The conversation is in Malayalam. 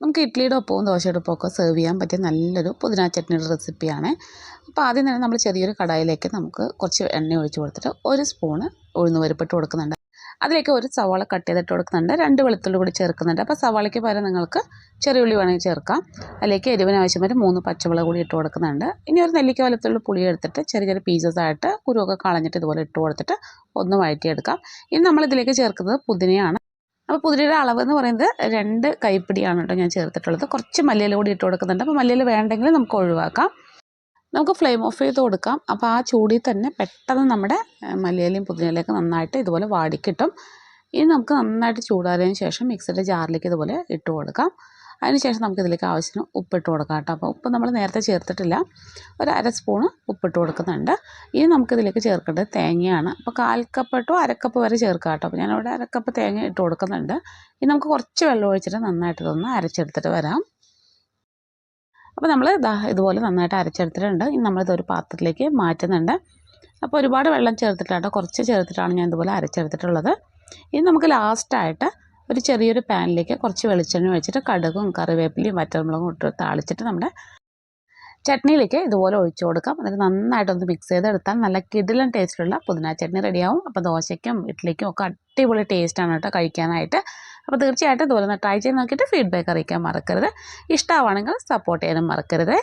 നമുക്ക് ഇഡ്ഡലിയുടെ ഒപ്പവും ദോശയുടെ ഒപ്പമൊക്കെ സെർവ് ചെയ്യാൻ പറ്റിയ നല്ലൊരു പുതിന ചട്നിയുടെ റെസിപ്പിയാണ് അപ്പോൾ ആദ്യം തന്നെ നമ്മൾ ചെറിയൊരു കടായിലേക്ക് നമുക്ക് കുറച്ച് എണ്ണ ഒഴിച്ച് കൊടുത്തിട്ട് ഒരു സ്പൂണ് ഉഴുന്ന് പരിപ്പിട്ട് കൊടുക്കുന്നുണ്ട്. അതിലേക്ക് ഒരു സവാള കട്ട് ചെയ്തിട്ട് കൊടുക്കുന്നുണ്ട്. രണ്ട് വെളുത്തുള്ളി കൂടി ചേർക്കുന്നുണ്ട്. അപ്പോൾ സവാളയ്ക്ക് പകരം നിങ്ങൾക്ക് ചെറിയ ഉള്ളി വേണമെങ്കിൽ ചേർക്കാം. അതിലേക്ക് എരിവിന് വരെ മൂന്ന് പച്ചമുളക് കൂടി ഇട്ട് കൊടുക്കുന്നുണ്ട്. ഇനി ഒരു നെല്ലിക്ക വലത്തുള്ള പുളി എടുത്തിട്ട് ചെറിയ ചെറിയ പീസസ് ആയിട്ട് കുരുവൊക്കെ കളഞ്ഞിട്ട് ഇതുപോലെ ഇട്ട് കൊടുത്തിട്ട് ഒന്ന് വഴറ്റിയെടുക്കാം. ഇനി നമ്മളിതിലേക്ക് ചേർക്കുന്നത് പുതിനയാണ്. അപ്പോൾ പുതിരിയുടെ അളവ് എന്ന് പറയുന്നത് രണ്ട് കൈപ്പിടിയാണ് കേട്ടോ ഞാൻ ചേർത്തിട്ടുള്ളത്. കുറച്ച് മല്ലിയില കൂടി ഇട്ട് കൊടുക്കുന്നുണ്ട്. അപ്പോൾ മല്ലിയില വേണ്ടെങ്കിൽ നമുക്ക് ഒഴിവാക്കാം. നമുക്ക് ഫ്ലെയിം ഓഫ് ചെയ്ത് കൊടുക്കാം. അപ്പോൾ ആ ചൂടിൽ തന്നെ പെട്ടെന്ന് നമ്മുടെ മല്ലിയിലയും പുതിനയിലൊക്കെ നന്നായിട്ട് ഇതുപോലെ വാടിക്കിട്ടും. ഇനി നമുക്ക് നന്നായിട്ട് ചൂടാറിയതിന് ശേഷം മിക്സിയുടെ ജാറിലേക്ക് ഇതുപോലെ ഇട്ട് കൊടുക്കാം. അതിനുശേഷം നമുക്ക് ഇതിലേക്ക് ആവശ്യത്തിന് ഉപ്പിട്ട് കൊടുക്കാം കേട്ടോ. അപ്പോൾ ഉപ്പ് നമ്മൾ നേരത്തെ ചേർത്തിട്ടില്ല. ഒരു അര സ്പൂണ് ഉപ്പിട്ട് കൊടുക്കുന്നുണ്ട്. ഇനി നമുക്കിതിലേക്ക് ചേർക്കേണ്ടത് തേങ്ങയാണ്. അപ്പോൾ കാൽ കപ്പ് അരക്കപ്പ് വരെ ചേർക്കാം കേട്ടോ. അപ്പോൾ ഞാനിവിടെ അരക്കപ്പ് തേങ്ങ ഇട്ട് കൊടുക്കുന്നുണ്ട്. ഇനി നമുക്ക് കുറച്ച് വെള്ളം ഒഴിച്ചിട്ട് നന്നായിട്ട് ഇതൊന്ന് അരച്ചെടുത്തിട്ട് വരാം. അപ്പോൾ നമ്മൾ ഇതുപോലെ നന്നായിട്ട് അരച്ചെടുത്തിട്ടുണ്ട്. ഇനി നമ്മളിതൊരു പാത്രത്തിലേക്ക് മാറ്റുന്നുണ്ട്. അപ്പോൾ ഒരുപാട് വെള്ളം ചേർത്തിട്ടാട്ടോ കുറച്ച് ചേർത്തിട്ടാണ് ഞാൻ ഇതുപോലെ അരച്ചെടുത്തിട്ടുള്ളത്. ഇനി നമുക്ക് ലാസ്റ്റായിട്ട് ഒരു ചെറിയൊരു പാനിലേക്ക് കുറച്ച് വെളിച്ചെണ്ണ വെച്ചിട്ട് കടുകും കറിവേപ്പിലയും വറ്റൽമുളകും ഇട്ട് താളിച്ചിട്ട് നമ്മുടെ ചട്നിയിലേക്ക് ഇതുപോലെ ഒഴിച്ചു കൊടുക്കാം. എന്നിട്ട് നന്നായിട്ടൊന്ന് മിക്സ് ചെയ്തെടുത്താൽ നല്ല കിടിലൻ ടേസ്റ്റിലുള്ള പുതിന ചട്നി റെഡിയാവും. അപ്പോൾ ദോശയ്ക്കും ഇഡ്ഡലിക്കും ഒക്കെ അടിപൊളി ടേസ്റ്റാണ് കേട്ടോ കഴിക്കാനായിട്ട്. അപ്പോൾ തീർച്ചയായിട്ടും ഇതുപോലെ ഒന്ന് ട്രൈ ചെയ്ത് നോക്കിയിട്ട് ഫീഡ്ബാക്ക് അറിയിക്കാൻ മറക്കരുത്. ഇഷ്ടമാണെങ്കിൽ സപ്പോർട്ട് ചെയ്യാനും മറക്കരുത്.